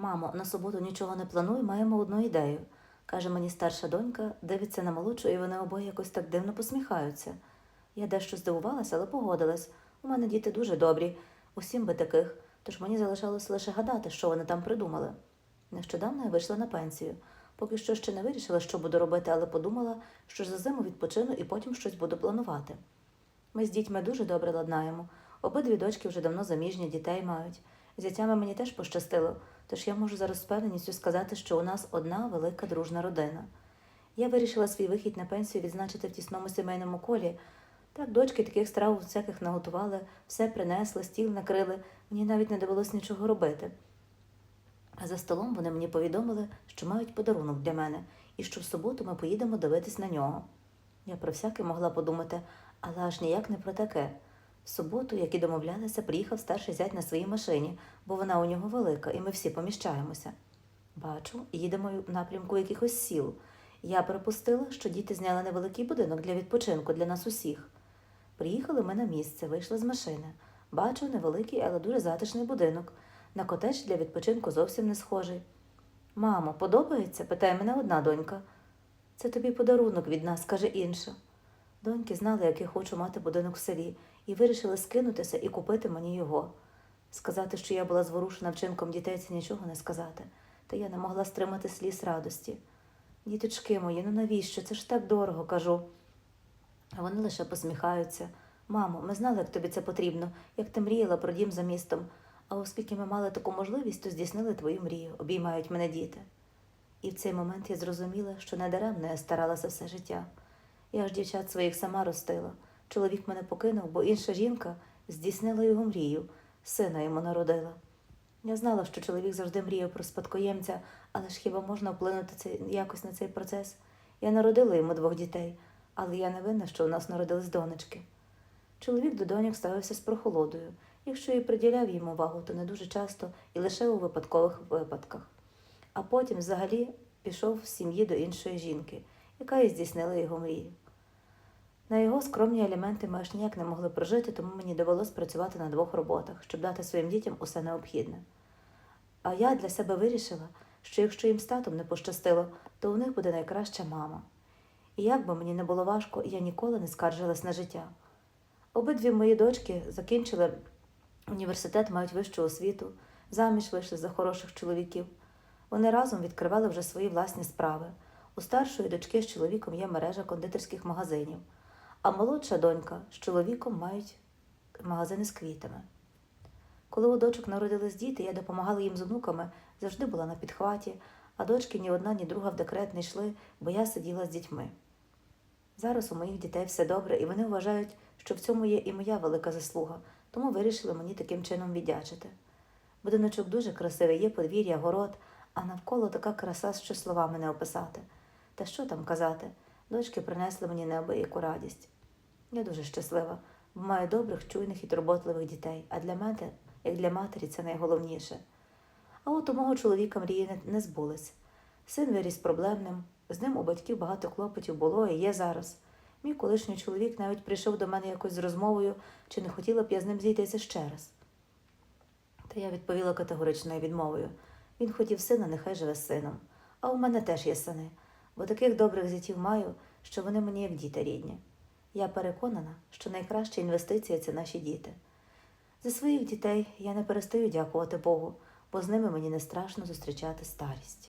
Мамо, на суботу нічого не планую, маємо одну ідею. каже мені старша донька, дивиться на молодшу, і вони обоє якось так дивно посміхаються. Я дещо здивувалася, але погодилась. У мене діти дуже добрі, усім би таких, тож мені залишалося лише гадати, що вони там придумали. Нещодавно я вийшла на пенсію. Поки що ще не вирішила, що буду робити, але подумала, що за зиму відпочину і потім щось буду планувати. Ми з дітьми дуже добре ладнаємо. Обидві дочки вже давно заміжні, дітей мають. З дітями мені теж пощастило, тож я можу зараз з впевненістю сказати, що у нас одна велика дружна родина. Я вирішила свій вихід на пенсію відзначити в тісному сімейному колі. Так, дочки таких страв всяких наготували, все принесли, стіл накрили, мені навіть не довелось нічого робити. А за столом вони мені повідомили, що мають подарунок для мене і що в суботу ми поїдемо дивитись на нього. Я про всяке могла подумати, але аж ніяк не про таке. Суботу, як і домовлялися, приїхав старший зять на своїй машині, бо вона у нього велика, і ми всі поміщаємося. Бачу, їдемо в напрямку якихось сіл. Я припустила, що діти зняли невеликий будинок для відпочинку для нас усіх. Приїхали ми на місце, вийшли з машини. Бачу невеликий, але дуже затишний будинок. На котедж для відпочинку зовсім не схожий. Мамо, подобається? питає мене одна донька. Це тобі подарунок від нас, каже інша. Доньки знали, як я хочу мати будинок в селі, і вирішили скинутися і купити мені його. Сказати, що я була зворушена вчинком дітей, це нічого не сказати, та я не могла стримати сліз радості. Діточки мої, ну навіщо? Це ж так дорого, кажу. А вони лише посміхаються. Мамо, ми знали, як тобі це потрібно, як ти мріяла про дім за містом. А оскільки ми мали таку можливість, то здійснили твою мрію, обіймають мене діти. І в цей момент я зрозуміла, що недаремно я старалася все життя. Я ж дівчат своїх сама ростила. Чоловік мене покинув, бо інша жінка здійснила його мрію, сина йому народила. Я знала, що чоловік завжди мріяв про спадкоємця, але ж хіба можна вплинути цей, якось на цей процес? Я народила йому двох дітей, але я не винна, що у нас народились донечки. Чоловік до доньок ставився з прохолодою. Якщо і приділяв їм увагу, то не дуже часто і лише у випадкових випадках. А потім взагалі пішов з сім'ї до іншої жінки, яка і здійснила його мрію. На його скромні елементи ми аж ніяк не могли прожити, тому мені довелось працювати на двох роботах, щоб дати своїм дітям усе необхідне. А я для себе вирішила, що якщо їм з татом не пощастило, то у них буде найкраща мама. І як би мені не було важко, я ніколи не скаржилась на життя. Обидві мої дочки закінчили університет, мають вищу освіту, заміж вийшли за хороших чоловіків. Вони разом відкривали вже свої власні справи. У старшої дочки з чоловіком є мережа кондитерських магазинів, а молодша донька з чоловіком мають магазини з квітами. Коли у дочок народились діти, я допомагала їм з онуками, завжди була на підхваті, а дочки ні одна, ні друга в декрет не йшли, бо я сиділа з дітьми. Зараз у моїх дітей все добре, і вони вважають, що в цьому є і моя велика заслуга, тому вирішили мені таким чином віддячити. Будиночок дуже красивий, є подвір'я, город, а навколо така краса, що словами не описати. Та що там казати? Дочки принесли мені неабияку радість. Я дуже щаслива, бо маю добрих, чуйних і турботливих дітей, а для мене, як для матері, це найголовніше. А от у мого чоловіка мрії не, збулись. Син виріс проблемним, з ним у батьків багато клопотів було і є зараз. Мій колишній чоловік навіть прийшов до мене якось з розмовою, чи не хотіла б я з ним зійтися ще раз. Та я відповіла категоричною відмовою. Він хотів сина, нехай живе з сином. А у мене теж є сини, бо таких добрих зятів маю, що вони мені як діти рідні. Я переконана, що найкраща інвестиція це наші діти. За своїх дітей я не перестаю дякувати Богу, бо з ними мені не страшно зустрічати старість.